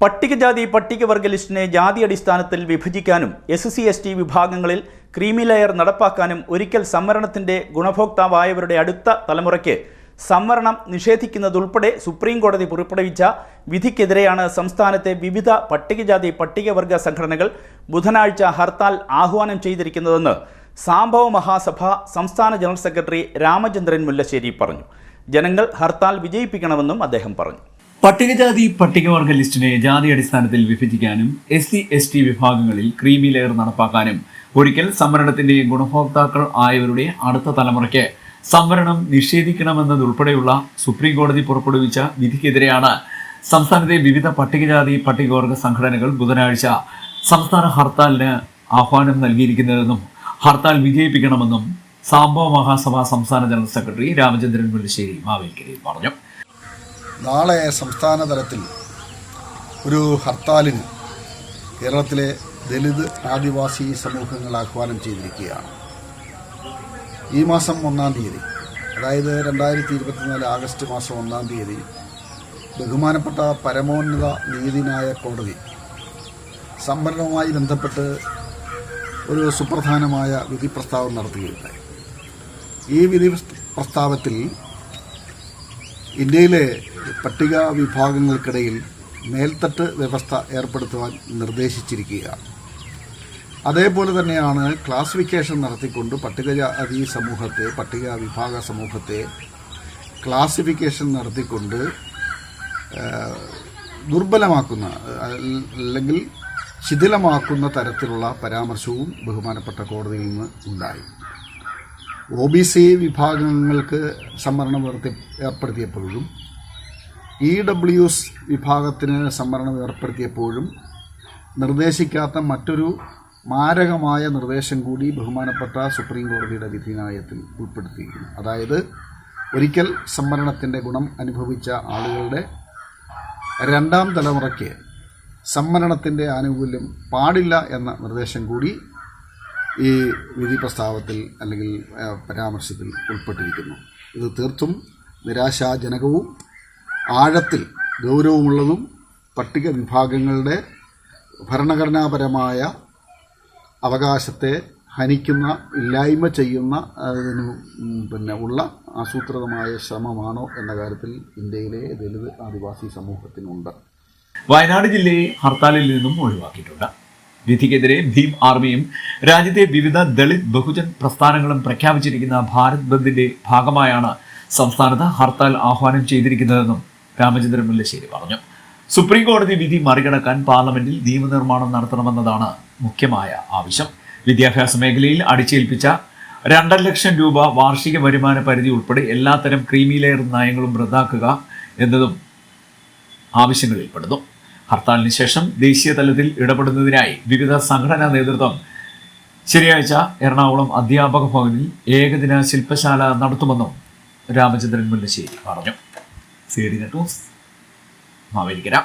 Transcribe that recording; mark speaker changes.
Speaker 1: പട്ടികജാതി പട്ടികവർഗ ലിസ്റ്റിനെ ജാതി അടിസ്ഥാനത്തിൽ വിഭജിക്കാനും എസ് സി എസ് ടി വിഭാഗങ്ങളിൽ ക്രീമി ലെയർ നടപ്പാക്കാനും ഒരിക്കൽ സംവരണത്തിന്റെ ഗുണഭോക്താവായവരുടെ അടുത്ത തലമുറയ്ക്ക് സംവരണം നിഷേധിക്കുന്നതുൾപ്പെടെ സുപ്രീം കോടതി പുറപ്പെടുവിച്ച വിധിക്കെതിരെയാണ് സംസ്ഥാനത്തെ വിവിധ പട്ടികജാതി പട്ടികവർഗ സംഘടനകൾ ബുധനാഴ്ച ഹർത്താൽ ആഹ്വാനം ചെയ്തിരിക്കുന്നതെന്ന് സാംഭവ മഹാസഭ സംസ്ഥാന ജനറൽ സെക്രട്ടറി രാമചന്ദ്രൻ മുല്ലശ്ശേരി പറഞ്ഞു. ജനങ്ങൾ ഹർത്താൽ വിജയിപ്പിക്കണമെന്നും അദ്ദേഹം പറഞ്ഞു.
Speaker 2: പട്ടികജാതി പട്ടികവർഗ ലിസ്റ്റിനെ ജാതി അടിസ്ഥാനത്തിൽ വിഭജിക്കാനും എസ് സി എസ് ടി വിഭാഗങ്ങളിൽ ക്രീമി ലെയർ നടപ്പാക്കാനും ഒരിക്കൽ സംവരണത്തിന്റെ ഗുണഭോക്താക്കൾ ആയവരുടെ അടുത്ത തലമുറയ്ക്ക് സംവരണം നിഷേധിക്കണമെന്നതുൾപ്പെടെയുള്ള സുപ്രീം കോടതി പുറപ്പെടുവിച്ച വിധിക്കെതിരെയാണ് സംസ്ഥാനത്തെ വിവിധ പട്ടികജാതി പട്ടികവർഗ സംഘടനകൾ ബുധനാഴ്ച സംസ്ഥാന ഹർത്താലിന് ആഹ്വാനം നൽകിയിരിക്കുന്നതെന്നും ഹർത്താൽ വിജയിപ്പിക്കണമെന്നും സാംബവ മഹാസഭ സംസ്ഥാന ജനറൽ സെക്രട്ടറി രാമചന്ദ്രൻ മുല്ലശ്ശേരി മാവേലിക്കരയിൽ പറഞ്ഞു.
Speaker 3: നാളെ സംസ്ഥാന തലത്തിൽ ഒരു ഹർത്താലിന് കേരളത്തിലെ ദലിത് ആദിവാസി സമൂഹങ്ങൾ ആഹ്വാനം ചെയ്തിരിക്കുകയാണ്. ഈ മാസം ഒന്നാം തീയതി അതായത് രണ്ടായിരത്തി ഇരുപത്തിനാല് ആഗസ്റ്റ് മാസം ഒന്നാം തീയതി ബഹുമാനപ്പെട്ട പരമോന്നത നീതിന്യായ കോടതി സംവരണവുമായി ബന്ധപ്പെട്ട് ഒരു സുപ്രധാനമായ വിധി പ്രസ്താവം നടത്തുകയുണ്ടായി. ഈ വിധി പ്രസ്താവത്തിൽ ഇന്ത്യയിലെ പട്ടിക വിഭാഗങ്ങൾക്കിടയിൽ മേൽത്തട്ട് വ്യവസ്ഥ ഏർപ്പെടുത്തുവാൻ നിർദ്ദേശിച്ചിരിക്കുകയാണ് അതേപോലെ തന്നെയാണ് ക്ലാസിഫിക്കേഷൻ നടത്തിക്കൊണ്ട് പട്ടികജാതി സമൂഹത്തെ പട്ടിക വിഭാഗ സമൂഹത്തെ ക്ലാസിഫിക്കേഷൻ നടത്തിക്കൊണ്ട് ദുർബലമാക്കുന്ന അല്ലെങ്കിൽ ശിഥിലമാക്കുന്ന തരത്തിലുള്ള പരാമർശവും ബഹുമാനപ്പെട്ട കോടതിയിൽ നിന്ന് ഉണ്ടായി. ഒ ബി സി വിഭാഗങ്ങൾക്ക് സംവരണം ഏർത്തി- ഏർപ്പെടുത്തിയപ്പോഴും ഇ ഡബ്ല്യു എസ് വിഭാഗത്തിന് സംവരണം ഏർപ്പെടുത്തിയപ്പോഴും നിർദ്ദേശിക്കാത്ത മറ്റൊരു മാരകമായ നിർദ്ദേശം കൂടി ബഹുമാനപ്പെട്ട സുപ്രീം കോടതിയുടെ വിധിനായത്തിൽ ഉൾപ്പെടുത്തിയിരിക്കുന്നു അതായത് ഒരിക്കൽ സംവരണത്തിന്റെ ഗുണം അനുഭവിച്ച ആളുകളുടെ രണ്ടാം തലമുറയ്ക്ക് സംവരണത്തിന്റെ ആനുകൂല്യം പാടില്ല എന്ന നിർദ്ദേശം കൂടി ഈ വിധി പ്രസ്താവത്തിൽ അല്ലെങ്കിൽ പരാമർശത്തിൽ ഉൾപ്പെട്ടിരിക്കുന്നു. ഇത് തീർത്തും നിരാശാജനകവും ആഴത്തിൽ ഗൗരവമുള്ളതും പട്ടിക വിഭാഗങ്ങളുടെ ഭരണഘടനാപരമായ അവകാശത്തെ ഹനിക്കുന്ന ഇല്ലായ്മ ചെയ്യുന്ന അതിനു പിന്നെ ഉള്ള ആസൂത്രിതമായ ശ്രമമാണോ എന്ന കാര്യത്തിൽ ഇന്ത്യയിലെ ദലിത് ആദിവാസി സമൂഹത്തിനുണ്ട്.
Speaker 2: വയനാട് ജില്ലയെ ഹർത്താലിൽ നിന്നും ഒഴിവാക്കിയിട്ടുണ്ട്. വിധിക്കെതിരെ ഭീം ആർമിയും രാജ്യത്തെ വിവിധ ദളിത് ബഹുജൻ പ്രസ്ഥാനങ്ങളും പ്രഖ്യാപിച്ചിരിക്കുന്ന ഭാരത് ബന്ദിന്റെ ഭാഗമായാണ് സംസ്ഥാനത്ത് ഹർത്താൽ ആഹ്വാനം ചെയ്തിരിക്കുന്നതെന്നും രാമചന്ദ്രൻ മുല്ലശ്ശേരി പറഞ്ഞു. സുപ്രീം കോടതി വിധി മറികടക്കാൻ പാർലമെന്റിൽ നിയമനിർമ്മാണം നടത്തണമെന്നതാണ് മുഖ്യമായ ആവശ്യം. വിദ്യാഭ്യാസ മേഖലയിൽ അടിച്ചേൽപ്പിച്ച രണ്ടര ലക്ഷം രൂപ വാർഷിക വരുമാന പരിധി ഉൾപ്പെടെ എല്ലാത്തരം ക്രീമി ലെയർ നയങ്ങളും റദ്ദാക്കുക എന്നതും ആവശ്യങ്ങളിൽ പെടുന്നു ഹർത്താലിന് ശേഷം ദേശീയ തലത്തിൽ ഇടപെടുന്നതിനായി വിവിധ സംഘടനാ നേതൃത്വം ശനിയാഴ്ച എറണാകുളം അധ്യാപക ഭവനിൽ ഏകദിന ശില്പശാല നടത്തുമെന്നും രാമചന്ദ്രൻ മുല്ലശ്ശേരി പറഞ്ഞു. C D net news Mavelikkara.